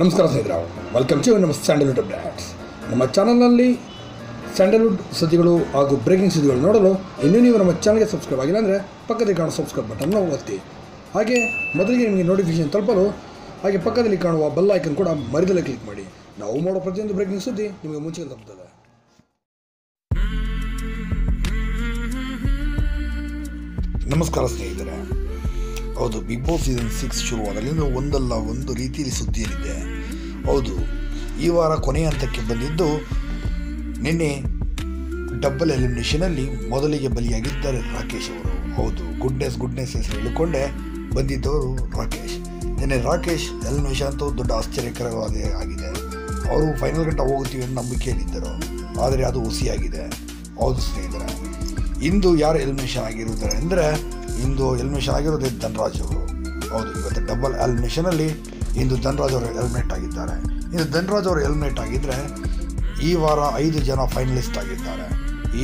ನಮಸ್ಕಾರ ಸ್ನೇಹಿತರೆ. Welcome to ನಮ್ಮ ಸ್ಯಾಂಡಲ್ವುಡ್ ಅಪ್ಡೇಟ್ಸ್ ನಮ್ಮ ಚಾನಲ್ನಲ್ಲಿ ಸ್ಯಾಂಡಲ್ವುಡ್ ಸುದ್ದಿಗಳು ಹಾಗೂ ಬ್ರೇಕಿಂಗ್ ಸುದ್ದಿಗಳು ನೋಡಲು ಇನ್ನೂ ನೀವು ನಮ್ಮ ಚಾನಲ್ಗೆ ಸಬ್ಸ್ಕ್ರೈಬ್ ಆಗಿಲ್ಲ ಅಂದರೆ ಪಕ್ಕದಲ್ಲಿ ಕಾಣೋ ಸಬ್ಸ್ಕ್ರೈಬ್ ಬಟನ್ನ ಒತ್ತಿ. ಹಾಗೆ ಮೊದಲಿಗೆ ನಿಮಗೆ ನೋಟಿಫಿಕೇಶನ್ ತಲುಪಲು ಹಾಗೆ ಪಕ್ಕದಲ್ಲಿ ಕಾಣುವ ಬೆಲ್ ಐಕನ್ ಕೂಡ ಮರಿದಲ್ಲೇ ಕ್ಲಿಕ್ ಮಾಡಿ. ನಾವು ಮಾಡೋ ಪ್ರತಿಯೊಂದು ಬ್ರೇಕಿಂಗ್ ಸುದ್ದಿ ನಿಮಗೆ ಮುಂಚೆ ತಲುಪ್ತದೆ ನಮಸ್ಕಾರ ಸ್ನೇಹಿತರೆ. ಹೌದು ಬಿಗ್ ಬಾಸ್ ಸೀಸನ್ ಸಿಕ್ಸ್ ಶುರುವಾದಲ್ಲಿಂದ ಒಂದಲ್ಲ ಒಂದು ರೀತಿಯಲ್ಲಿ ಸುದ್ದಿಯಲ್ಲಿದೆ ಹೌದು, ಈ ವಾರ ಕೊನೆಯ ಹಂತಕ್ಕೆ ಬಂದಿದ್ದು ನಿನ್ನೆ ಡಬ್ಬಲ್ ಎಲಿಮಿನೇಷನಲ್ಲಿ ಮೊದಲಿಗೆ ಬಲಿಯಾಗಿದ್ದಾರೆ ರಾಕೇಶ್ ಅವರು. ಹೌದು ಗುಡ್ನೆಸ್ ಗುಡ್ನೆಸ್ ಹೆಸರು ಹೇಳಿಕೊಂಡೆ ಬಂದಿದ್ದವರು ರಾಕೇಶ್. ನಿನ್ನೆ ರಾಕೇಶ್ ಎಲಿಮಿನೇಷನ್ ಅಂತ ದೊಡ್ಡ ಆಶ್ಚರ್ಯಕರವಾದ ಆಗಿದೆ. ಅವರು ಫೈನಲ್ ಗಂಟ ಹೋಗುತ್ತೀವಿ ಅನ್ನೋ ನಂಬಿಕೆಯಲ್ಲಿದ್ದರು, ಆದರೆ ಅದು ಹುಸಿಯಾಗಿದೆ ಹೌದು ಸ್ನೇಹಿತರೆ, ಇಂದು ಯಾರು ಎಲಿಮಿನೇಷನ್ ಆಗಿರುತ್ತಾರೆ ಅಂದರೆ ಇಂದು ಎಲ್ಮಿಷನ್ ಆಗಿರೋದೇ ಧನ್ರಾಜ್ ಅವರು. ಹೌದು, ಇವತ್ತು ಡಬಲ್ ಎಲಿಮಿನೇಷನಲ್ಲಿ ಇಂದು ಧನ್ರಾಜ್ ಅವರು ಹೆಲ್ಮೆಟ್ ಆಗಿದ್ದಾರೆ. ಇಂದು ಧನ್ರಾಜ್ ಅವರು ಹೆಲ್ಮೆಟ್ ಆಗಿದ್ದರೆ ಈ ವಾರ ಐದು ಜನ ಫೈನಲಿಸ್ಟ್ ಆಗಿದ್ದಾರೆ.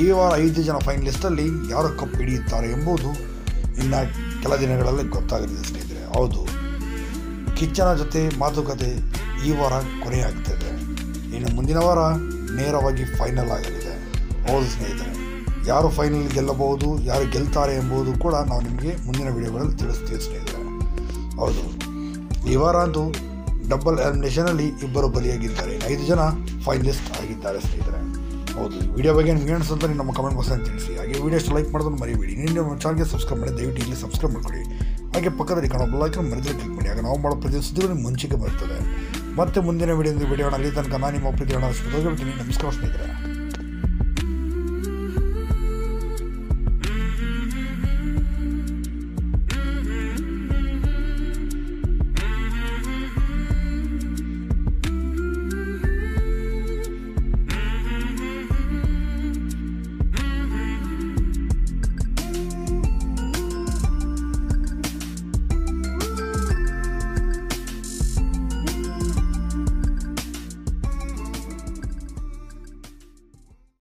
ಈ ವಾರ ಐದು ಜನ ಫೈನಲಿಸ್ಟಲ್ಲಿ ಯಾರು ಕಪ್ ಹಿಡಿಯುತ್ತಾರೆ ಎಂಬುದು ಇನ್ನು ಕೆಲ ದಿನಗಳಲ್ಲಿ ಗೊತ್ತಾಗಲಿದೆ ಸ್ನೇಹಿತರೆ. ಹೌದು, ಕಿಚ್ಚನ ಜೊತೆ ಮಾತುಕತೆ ಈ ವಾರ ಕೊನೆಯಾಗ್ತದೆ ಇನ್ನು ಮುಂದಿನ ವಾರ ನೇರವಾಗಿ ಫೈನಲ್ ಆಗಲಿದೆ. ಹೌದು ಸ್ನೇಹಿತರೆ. ಯಾರು ಫೈನಲ್ ಗೆಲ್ಲಬಹುದು, ಯಾರು ಗೆಲ್ತಾರೆ ಎಂಬುದು ಕೂಡ ನಾವು ನಿಮಗೆ ಮುಂದಿನ ವಿಡಿಯೋಗಳಲ್ಲಿ ತಿಳಿಸ್ತೀವಿ ಸ್ನೇಹಿತರೆ ಹೌದು. ಈ ವಾರ ಅಂತೂ ಡಬಲ್ ಎಲಿಮಿನೇಷನಲ್ಲಿ ಇಬ್ಬರು ಬಲಿಯಾಗಿದ್ದಾರೆ. ಐದು ಜನ ಫೈನಲಿಸ್ಟ್ ಆಗಿದ್ದಾರೆ ಸ್ನೇಹಿತರೆ. ಹೌದು. ವಿಡಿಯೋ ಬಗ್ಗೆ ನಿಮ್ಗೆ ಅನಿಸುತ್ತೆ ನೀವು ನಮ್ಮ ಕಮೆಂಟ್ ಬಾಕ್ಸಲ್ಲಿ ತಿಳಿಸಿ. ಹಾಗೆ ವಿಡಿಯೋ ಲೈಕ್ ಮಾಡೋದನ್ನು ಮರಿಬೇಡಿ. ನೀವು ನಮ್ಮ ಚಾನಲ್ಗೆ ಸಬ್ಸ್ಕ್ರೈಬ್ ಮಾಡಿ ದಯವಿಟ್ಟು ಇಲ್ಲಿ ಸಬ್ಸ್ಕ್ರೈಬ್ ಮಾಡ್ಕೊಳ್ಳಿ. ಹಾಗೆ ಪಕ್ಕದಲ್ಲಿ ಕಾಣೋ ಬೆಲ್ಲೈಕನ್ ಮರಿದ್ರೆ ಕ್ಲಿಕ್ ಮಾಡಿ. ಆಗ ನಾವು ಮಾಡೋ ಪ್ರತಿ ಸುದ್ದಿಗಳು ಮುಂಚೆಗೆ ಬರ್ತದೆ. ಮತ್ತೆ ಮುಂದಿನ ವಿಡಿಯೋ ವಿಡಿಯೋ ಅಲ್ಲಿ ತನಕ ನಾನು ನಿಮ್ಮ ಪ್ರೀತಿ ಹಣ ನಮಸ್ಕಾರ ಸ್ನೇಹಿತರೆ.